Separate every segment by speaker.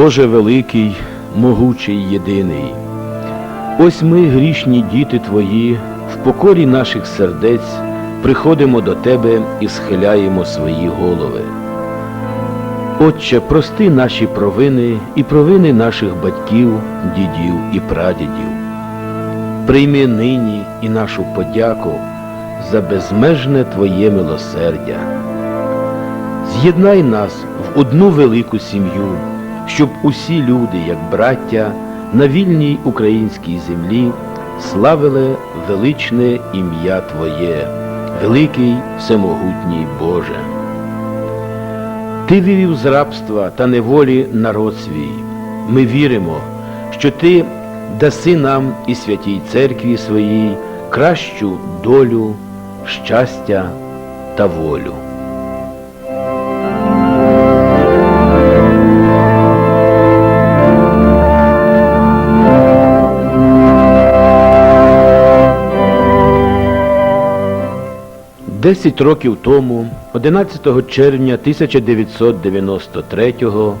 Speaker 1: Боже великий, могучий єдиний. Ось ми, грішні діти Твої, в покорі наших сердець приходимо до Тебе і схиляємо свої голови. Отче, прости наші провини і провини наших батьків, дідів і прадідів. Прийми нині і нашу подяку за безмежне Твоє милосердя. З'єднай нас в одну велику сім'ю, щоб усі люди, як браття, на вільній українській землі славили величне ім'я Твоє, великий всемогутній Боже. Ти вивів з рабства та неволі народ свій. Ми віримо, що Ти даси нам і святій церкві своїй кращу долю, щастя та волю. Десять років тому, 11 червня 1993-го,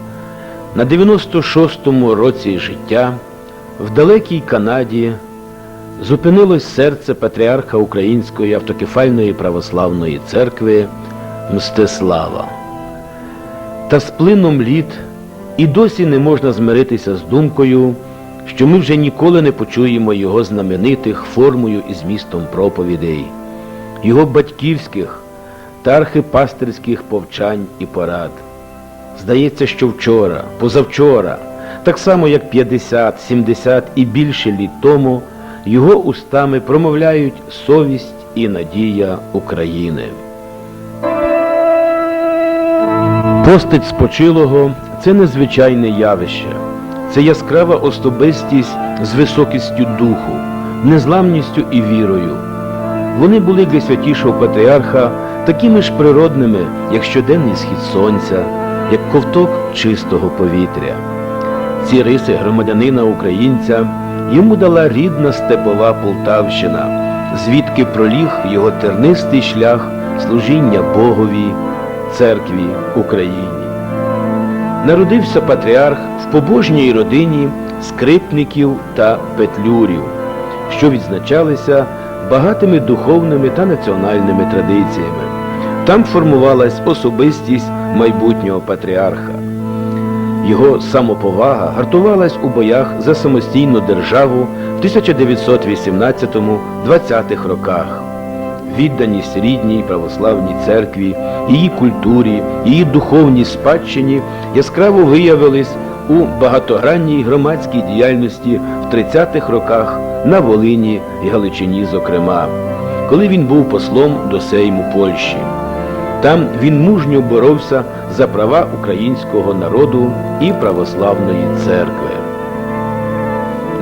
Speaker 1: на 96-му році життя, в далекій Канаді зупинилось серце патріарха Української автокефальної православної церкви Мстислава. Та з плином літ і досі не можна змиритися з думкою, що ми вже ніколи не почуємо його знаменитих формою і змістом проповідей його батьківських та архипастерських повчань і порад. Здається, що вчора, позавчора, так само як 50, 70 і більше літ тому, його устами промовляють совість і надія України. Постать спочилого це незвичайне явище, це яскрава особистість з високістю духу, незламністю і вірою. Вони були для святішого патріарха такими ж природними, як щоденний схід сонця, як ковток чистого повітря. Ці риси громадянина українця йому дала рідна степова Полтавщина, звідки проліг його тернистий шлях служіння Богові, церкві Україні. Народився патріарх в побожній родині скрипників та петлюрів, що відзначалися багатими духовними та національними традиціями. Там формувалась особистість майбутнього патріарха. Його самоповага гартувалась у боях за самостійну державу в 1918-20-х роках. Відданість рідній православній церкві, її культурі, її духовній спадщині яскраво виявились у багатогранній громадській діяльності в 30-х роках на Волині і Галичині, зокрема, коли він був послом до Сейму Польщі. Там він мужньо боровся за права українського народу і православної церкви.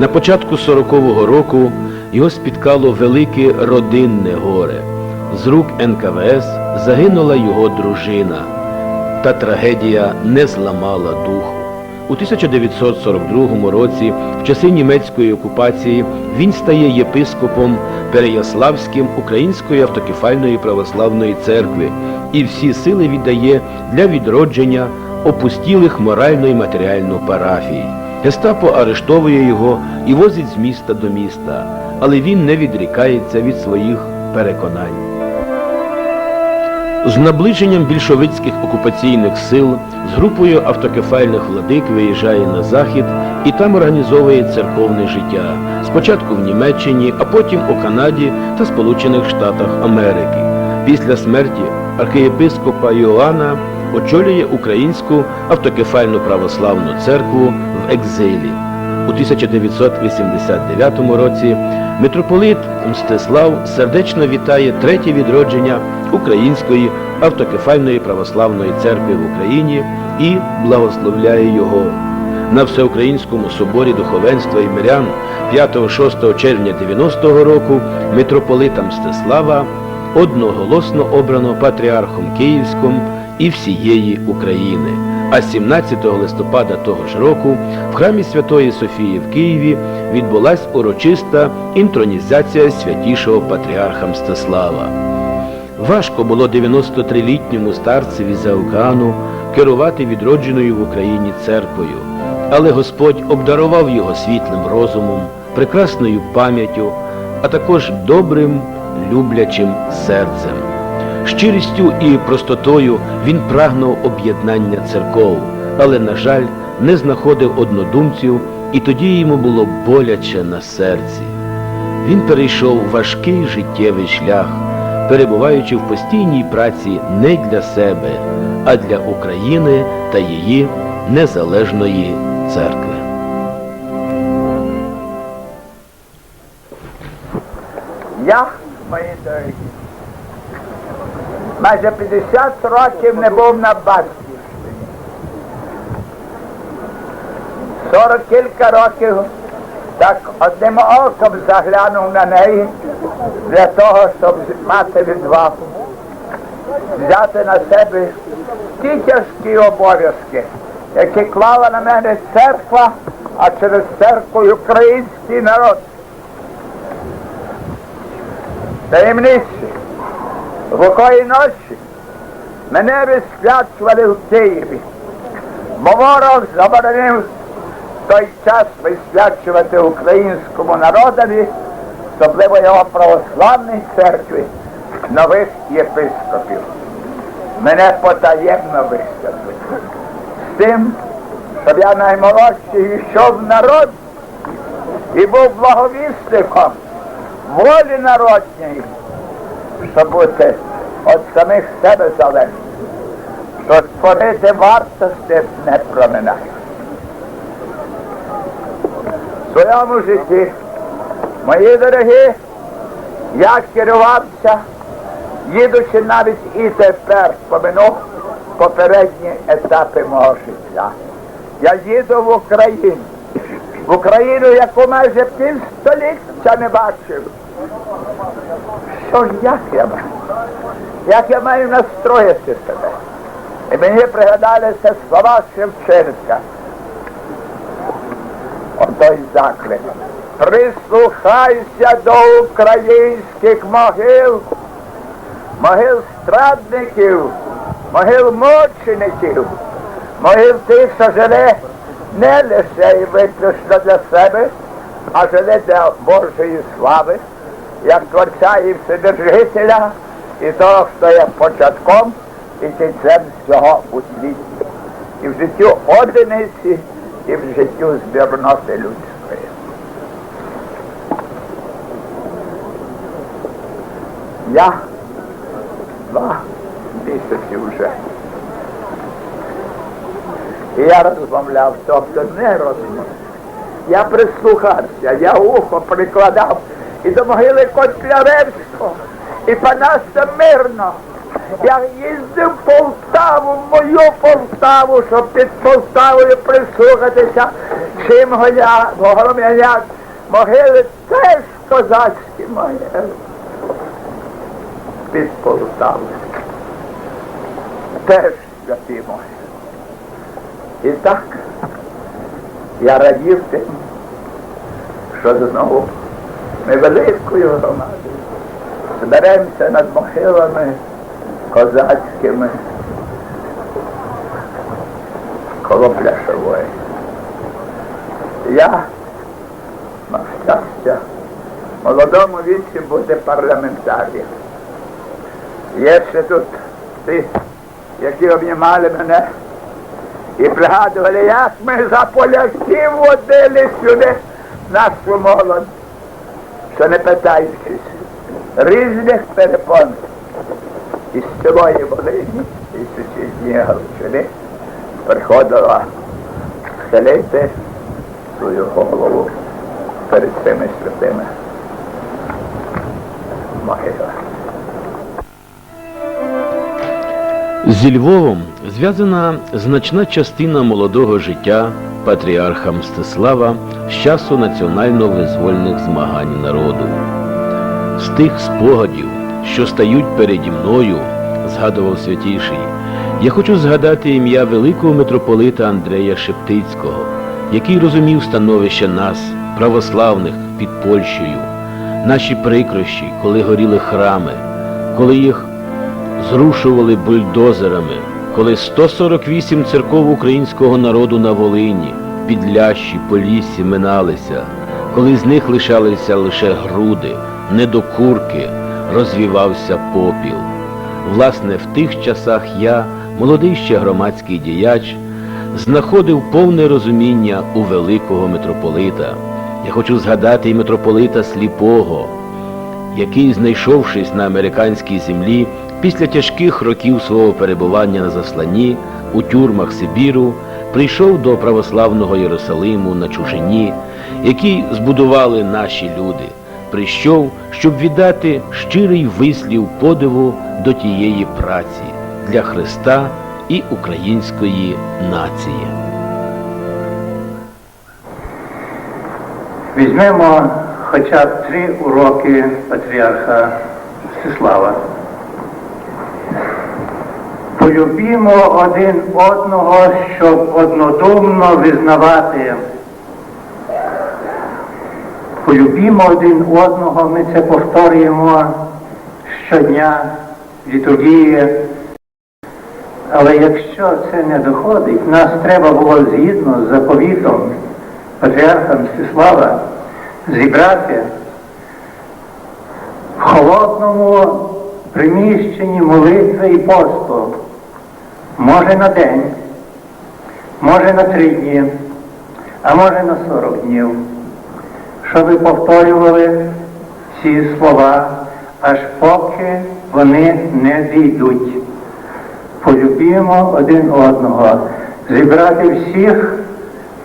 Speaker 1: На початку 40-го року його спіткало велике родинне горе. З рук НКВС загинула його дружина, та трагедія не зламала духу. У 1942 році, в часи німецької окупації, він стає єпископом Переяславським Української автокефальної православної церкви і всі сили віддає для відродження опустілих морально і матеріально парафій. Гестапо арештовує його і возить з міста до міста, але він не відрікається від своїх переконань. З наближенням більшовицьких окупаційних сил з групою автокефальних владик виїжджає на захід і там організовує церковне життя. Спочатку в Німеччині, а потім у Канаді та Сполучених Штатах Америки. Після смерті архієпископа Йоанна очолює Українську автокефальну православну церкву в екзилі. У 1989 році митрополит Мстислав сердечно вітає третє відродження Української автокефальної православної церкви в Україні і благословляє його. На Всеукраїнському соборі духовенства і мирян 5-6 червня 90-го року митрополита Мстислава одноголосно обрано патріархом Київським і всієї України. А 17 листопада того ж року в храмі Святої Софії в Києві відбулась урочиста інтронізація святішого патріарха Мстислава. Важко було 93-літньому старцеві за океану керувати відродженою в Україні церквою. але Господь обдарував його світлим розумом, прекрасною пам'яттю, а також добрим, люблячим серцем. Щирістю і простотою він прагнув об'єднання церков, але, на жаль, не знаходив однодумців, і тоді йому було боляче на серці. Він перейшов важкий життєвий шлях, перебуваючи в постійній праці не для себе, а для України та її незалежної церкви.
Speaker 2: Я, мої дорогі, майже 50 років не був на батьківщині. 40 кілька років так одним оком заглянув на неї для того, щоб мати відвагу, взяти на себе ті тяжкі обов'язки, які клала на мене церква, а через церкву український народ. таємниці, глухої ночі мене висвячували в Києві, бо ворог заборонив той час висвячувати українському народові, особливо його православній церкві, нових єпископів. Мене потаємно виставили. З тим, щоб я наймолодший йшов в народ і був благовісником волі народній, щоб бути від самих себе залежним, що створити вартості не проминає. В своєму житті, мої дорогі, я керувався, їдучи навіть і тепер поминув попередні етапи мого життя. Я їду в Україну, в Україну, яку майже півстоліття не бачив. Що ж як я маю? Як я маю настроїти себе? І мені пригадалися слова Шевченка. Отой заклик. Прислухайся до українських могил, могил страдників, могил мучеників, могил тих, що жили не лише і виключно для себе, а жили для Божої слави, як Творця і Вседержителя, і того, хто є початком і кінцем всього у світі. І в життю одиниці, і в життю збірноти людської. Я два місяці вже. І я розмовляв, тобто не розмовляв. Я прислухався, я ухо прикладав і до могили Котляревського, і Панаса Мирно. Я їздив Полтаву, мою Полтаву, щоб під Полтавою прислухатися, чим голя, громадян могили теж козацькі могили. Під Полтавою. Теж святі могили. І так я радів тим, що знову ми великою громадою зберемося над могилами козацькими коло пляшової. Я мав щастя молодому віці бути парламентарієм. Є ще тут ті, які обнімали мене і пригадували, як ми за поляків водили сюди нашу молодь, що не питаючись різних перепон із цілої Волині і сусідньої Галичини приходила схилити свою голову перед цими святими могилами.
Speaker 1: Зі Львовом зв'язана значна частина молодого життя патріарха Мстислава з часу національно-визвольних змагань народу. З тих спогадів, що стають переді мною, згадував святіший, я хочу згадати ім'я великого митрополита Андрея Шептицького, який розумів становище нас, православних, під Польщею, наші прикрощі, коли горіли храми, коли їх зрушували бульдозерами, коли 148 церков українського народу на Волині, підлящі по лісі миналися, коли з них лишалися лише груди, недокурки, розвівався попіл. Власне, в тих часах я, молодий ще громадський діяч, знаходив повне розуміння у великого митрополита. Я хочу згадати і митрополита Сліпого, який, знайшовшись на американській землі, після тяжких років свого перебування на засланні у тюрмах Сибіру, прийшов до православного Єрусалиму на чужині, який збудували наші люди, прийшов, щоб віддати щирий вислів подиву до тієї праці для Христа і української нації.
Speaker 3: Візьмемо хоча б три уроки патріарха Мстислава. Полюбімо один одного, щоб однодумно визнавати. Полюбімо один одного, ми це повторюємо щодня літургії. Але якщо це не доходить, нас треба було згідно з заповітом патріарха Мстислава зібрати в холодному приміщенні молитви і посту. Може на день, може на три дні, а може на сорок днів, щоб повторювали ці слова, аж поки вони не дійдуть. Полюбімо один одного, зібрати всіх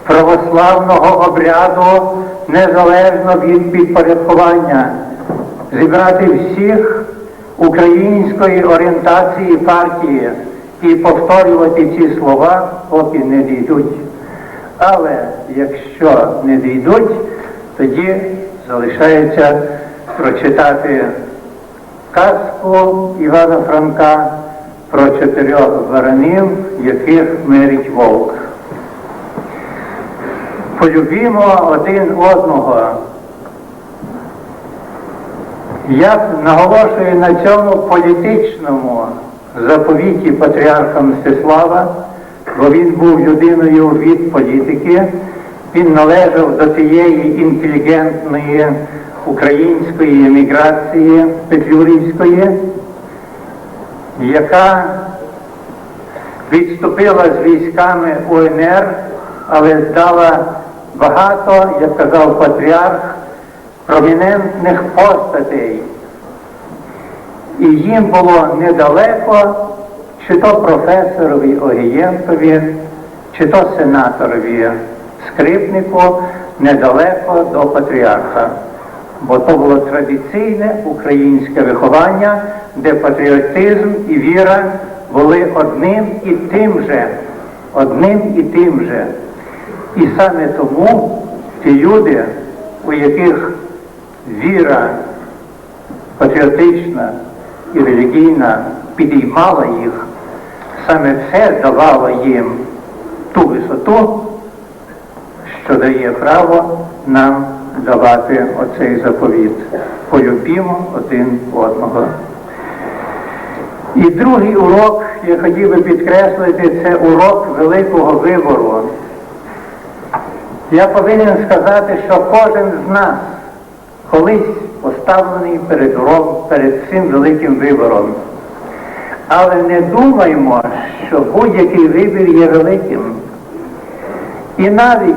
Speaker 3: православного обряду незалежно від підпорядкування, зібрати всіх української орієнтації партії і повторювати ці слова, поки не дійдуть. Але якщо не дійдуть, тоді залишається прочитати казку Івана Франка про чотирьох баранів, яких мирить вовк. Полюбімо один одного. Я наголошую на цьому політичному заповіті патріарха Мстислава, бо він був людиною від політики, він належав до тієї інтелігентної української еміграції Петлюрівської, яка відступила з військами УНР, але здала багато, як казав патріарх, промінентних постатей. І їм було недалеко, чи то професорові Огієнкові, чи то сенаторові Скрипнику, недалеко до патріарха. Бо то було традиційне українське виховання, де патріотизм і віра були одним і тим же, одним і тим же. І саме тому ті люди, у яких віра патріотична і релігійна підіймала їх, саме це давало їм ту висоту, що дає право нам давати оцей заповіт. Полюбімо один одного. І другий урок, я хотів би підкреслити, це урок великого вибору. Я повинен сказати, що кожен з нас колись поставлений перед уроком, перед цим великим вибором. Але не думаймо, що будь-який вибір є великим. І навіть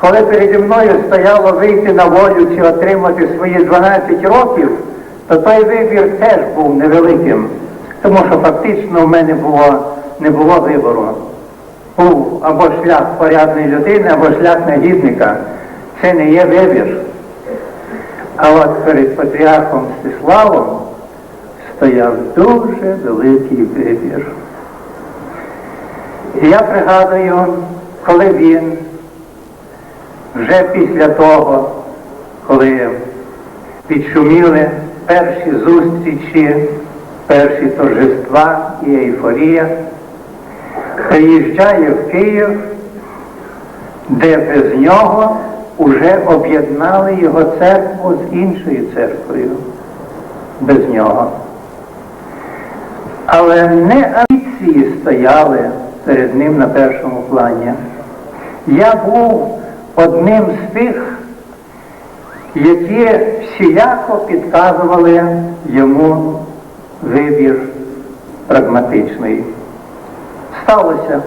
Speaker 3: коли переді мною стояло вийти на волю чи отримати свої 12 років, то той вибір теж був невеликим, тому що фактично в мене було, не було вибору. Був або шлях порядної людини, або шлях негідника. Це не є вибір. А от перед патріархом Стиславом стояв дуже великий вибір. І я пригадую, коли він вже після того, коли відшуміли перші зустрічі, перші торжества і ейфорія, приїжджає в Київ, де без нього уже об'єднали його церкву з іншою церквою. Без нього. Але не амбіції стояли перед ним на першому плані. Я був одним з тих, які всіляко підказували йому вибір прагматичний. Сталося.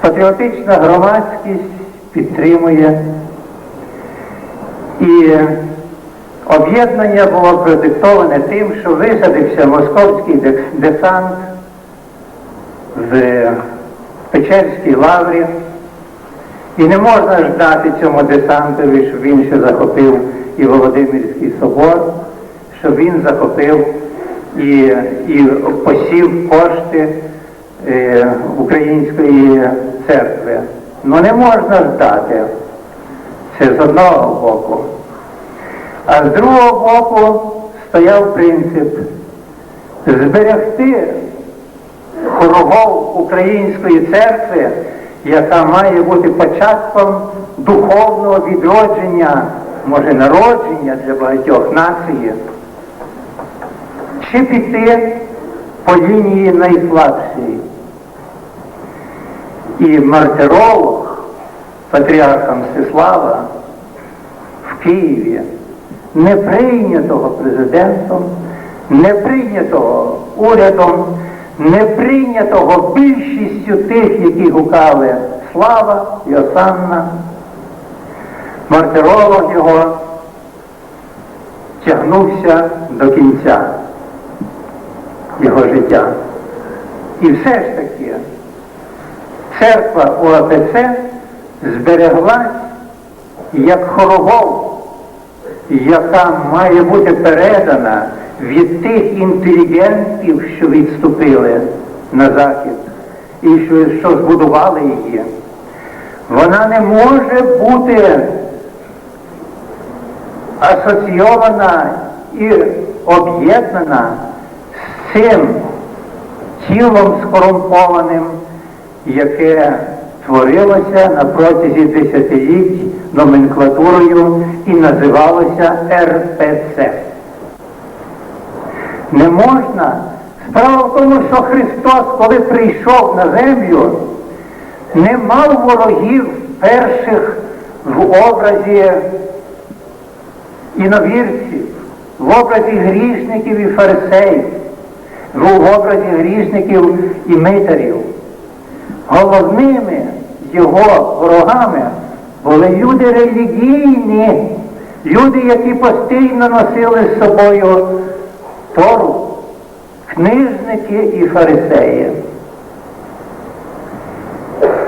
Speaker 3: Патріотична громадськість підтримує. І об'єднання було продиктоване тим, що висадився московський десант в Печерській лаврі. І не можна ж дати цьому десантові, щоб він ще захопив і Володимирський собор, щоб він захопив і, і посів кошти е, Української церкви. Ну не можна ж дати. Це з одного боку. А з другого боку стояв принцип зберегти хоровод Української церкви, яка має бути початком духовного відродження, може народження для багатьох націй, чи піти по лінії найслабшої. І мартиролог патріарха Мстислава в Києві, не прийнятого президентом, не прийнятого урядом, не прийнятого більшістю тих, які гукали Слава і Осанна, мартиролог його тягнувся до кінця його життя. І все ж таки церква УАПЦ збереглась як хоровод, яка має бути передана від тих інтелігентів, що відступили на захід і що, що збудували її. Вона не може бути асоційована і об'єднана з цим тілом скорумпованим, яке творилося на протязі десятиліть номенклатурою і називалося РПЦ. Не можна. Справа в тому, що Христос, коли прийшов на землю, не мав ворогів перших в образі іновірців, в образі грішників і фарисеїв, в образі грішників і митарів. Головними його ворогами були люди релігійні, люди, які постійно носили з собою Тору, книжники і фарисеї.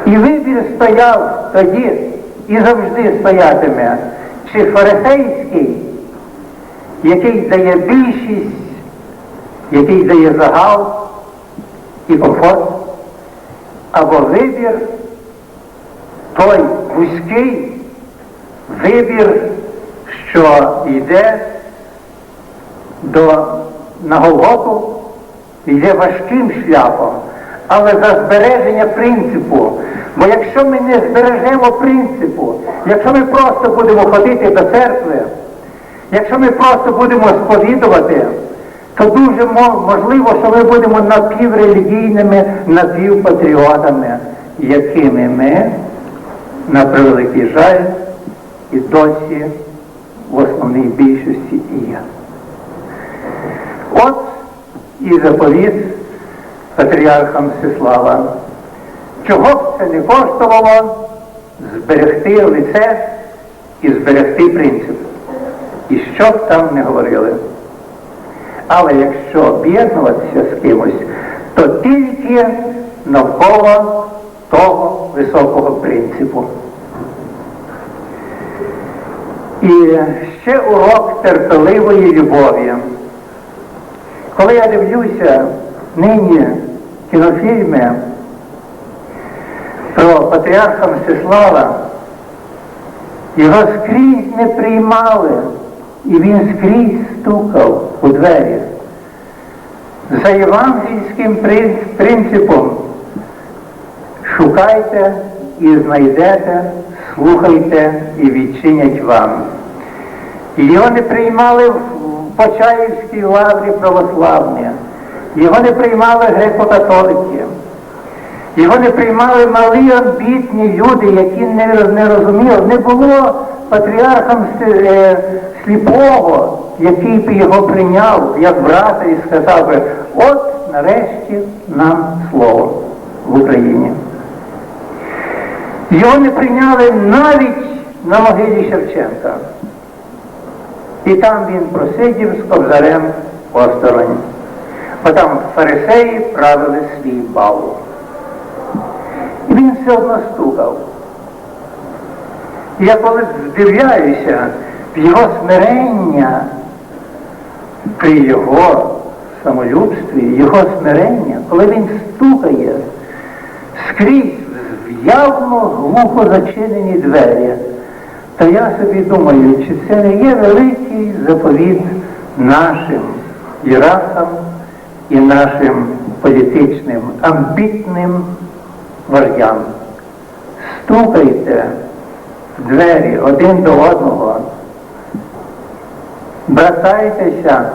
Speaker 3: І вибір стояв тоді і завжди стоятиме, чи фарисейський, який дає більшість, який дає загал і комфорт, або вибір той вузький вибір, що йде до на Голготу, йде важким шляхом, але за збереження принципу. Бо якщо ми не збережемо принципу, якщо ми просто будемо ходити до церкви, якщо ми просто будемо сповідувати, то дуже можливо, що ми будемо напіврелігійними, напівпатріотами, якими ми, на превеликий жаль, і досі в основній більшості і є. От і заповіт патріарха Мстислава. Чого б це не коштувало зберегти лице і зберегти принцип. І що б там не говорили. Але якщо об'єднуватися з кимось, то тільки навколо того високого принципу. І ще урок терпеливої любові. Коли я дивлюся нині кінофільми про патріарха Мстислава, його скрізь не приймали, і він скрізь стукав у двері. За євангельським принципом шукайте і знайдете, слухайте і відчинять вам. Його не приймали в Почаївській лаврі православні, його не приймали греко-католики, Його не приймали малі амбітні люди, які не розуміли. Не було патріархом е, сліпого, який би його прийняв як брата і сказав би, от нарешті нам слово в Україні. Його не прийняли навіть на могилі Шевченка. І там він просидів з кобзарем осторонь. Бо там фарисеї правили свій бал. І він все одно стукав. Я коли здивляюся в його смирення, при його самолюбстві, його смирення, коли він стукає скрізь в явно глухо зачинені двері, то я собі думаю, чи це не є великий заповіт нашим і расам, і нашим політичним, амбітним вождям. Стукайте двері один до одного, братайтеся,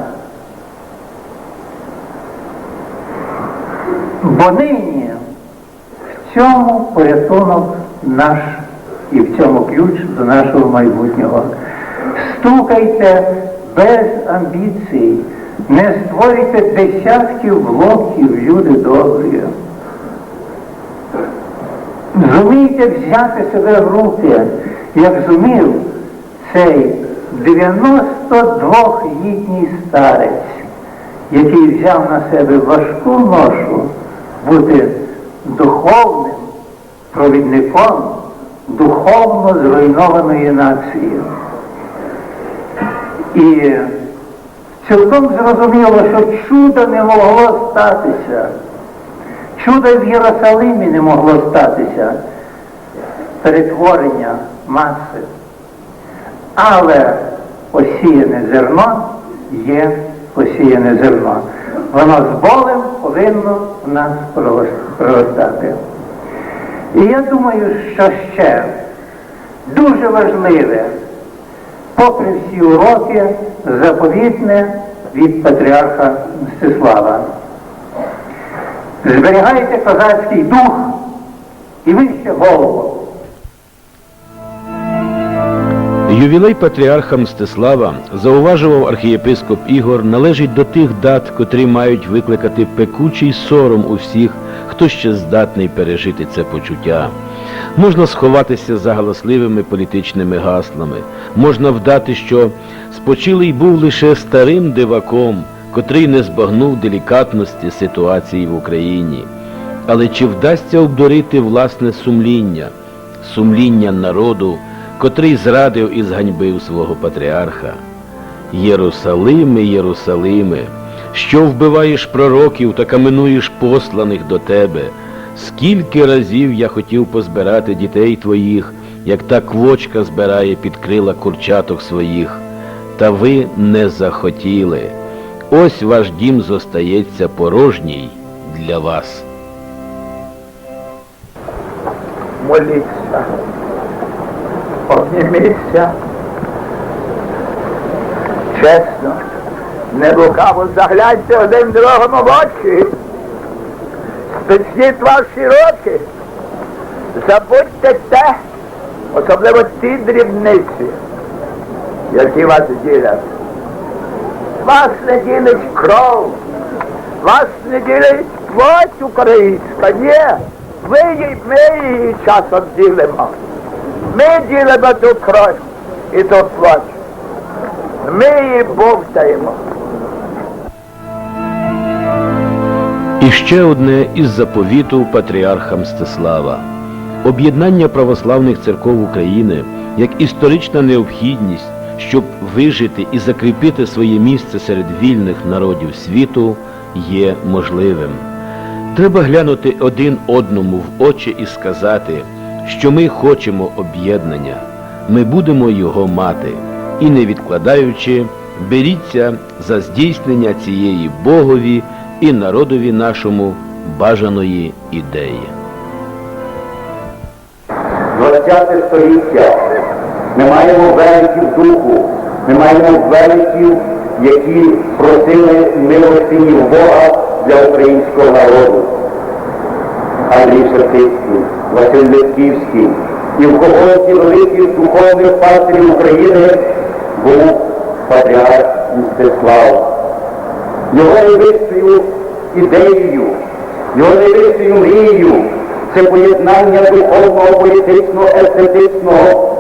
Speaker 3: бо нині в цьому порятунок наш і в цьому ключ до нашого майбутнього. Стукайте без амбіцій, не створюйте десятків блоків, люди добрі. Зумійте взяти себе в руки, як зумів цей 92-літній старець, який взяв на себе важку ношу бути духовним провідником духовно зруйнованої нації. І цілком зрозуміло, що чудо не могло статися. Чудо в Єрусалимі не могло статися. Перетворення маси. Але посіяне зерно є посіяне зерно. Воно з болем повинно в нас проростати. І я думаю, що ще дуже важливе, попри всі уроки, заповітне від патріарха Мстислава. Зберігайте козацький дух і вище голову.
Speaker 1: Ювілей патріарха Мстислава, зауважував архієпископ Ігор, належить до тих дат, котрі мають викликати пекучий сором у всіх, хто ще здатний пережити це почуття. Можна сховатися за галасливими політичними гаслами, можна вдати, що спочилий був лише старим диваком, котрий не збагнув делікатності ситуації в Україні. Але чи вдасться обдурити власне сумління, сумління народу, котрий зрадив і зганьбив свого патріарха? Єрусалиме, Єрусалиме, що вбиваєш пророків та каменуєш посланих до тебе? Скільки разів я хотів позбирати дітей твоїх, як та квочка збирає під крила курчаток своїх, та ви не захотіли. Ось ваш дім зостається порожній для вас.
Speaker 2: моліться, обніміться, чесно, не лукаво загляньте один другому в очі, стисніть ваші роки, забудьте те, особливо ті дрібниці, які вас ділять. Вас не ділить кров, вас не ділить плоть українська, ні. Ви її, ми її часом ділимо. Ми ділимо ту кров і ту плоть. Ми її бовтаємо.
Speaker 1: І ще одне із заповіту патріарха Мстислава. Об'єднання православних церков України як історична необхідність, щоб вижити і закріпити своє місце серед вільних народів світу, є можливим. Треба глянути один одному в очі і сказати, що ми хочемо об'єднання, ми будемо його мати, і не відкладаючи, беріться за здійснення цієї Богові і народові нашому бажаної ідеї.
Speaker 4: 20 століття. Ми маємо великів духу, ми маємо великів, які просили милостині Бога для українського народу. Андрій Шептицький, Василь Лесківський і в коготі великих духовних пастирів України був патріарх Мстислав. Його найвищою ідеєю, його найвищою мрією це поєднання духовного, політичного, естетичного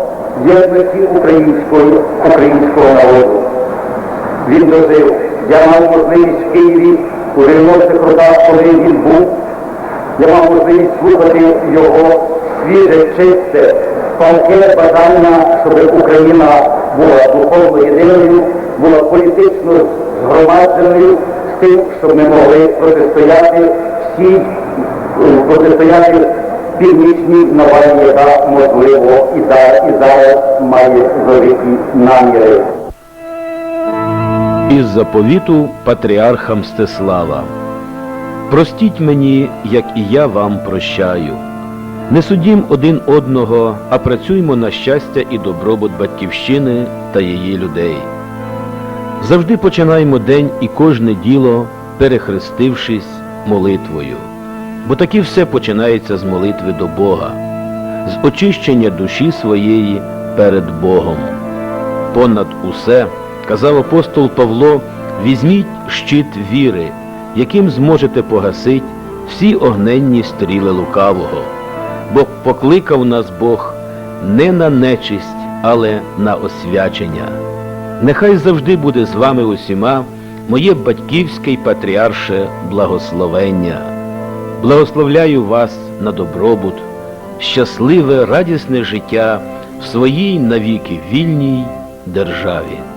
Speaker 4: єдності української, українського народу. Він дожив. Я мав можливість в Києві у 90-х роках, коли він був. Я мав можливість слухати його свіже, чисте, палке бажання, щоб Україна була духовно єдиною, була політично згромадженою з тим, щоб ми могли протистояти всій, е, протистояти північній Навальній, яка можливо і, да- і зараз має великі наміри.
Speaker 1: Із заповіту патріарха Мстислава. Простіть мені, як і я вам прощаю. Не судім один одного, а працюймо на щастя і добробут Батьківщини та її людей. Завжди починаємо день і кожне діло, перехрестившись молитвою. Бо таки все починається з молитви до Бога, з очищення душі своєї перед Богом. Понад усе, казав апостол Павло, візьміть щит віри, яким зможете погасить всі огненні стріли лукавого. Бо покликав нас Бог не на нечисть, але на освячення. Нехай завжди буде з вами усіма моє батьківське й патріарше благословення. Благословляю вас на добробут, щасливе, радісне життя в своїй навіки вільній державі.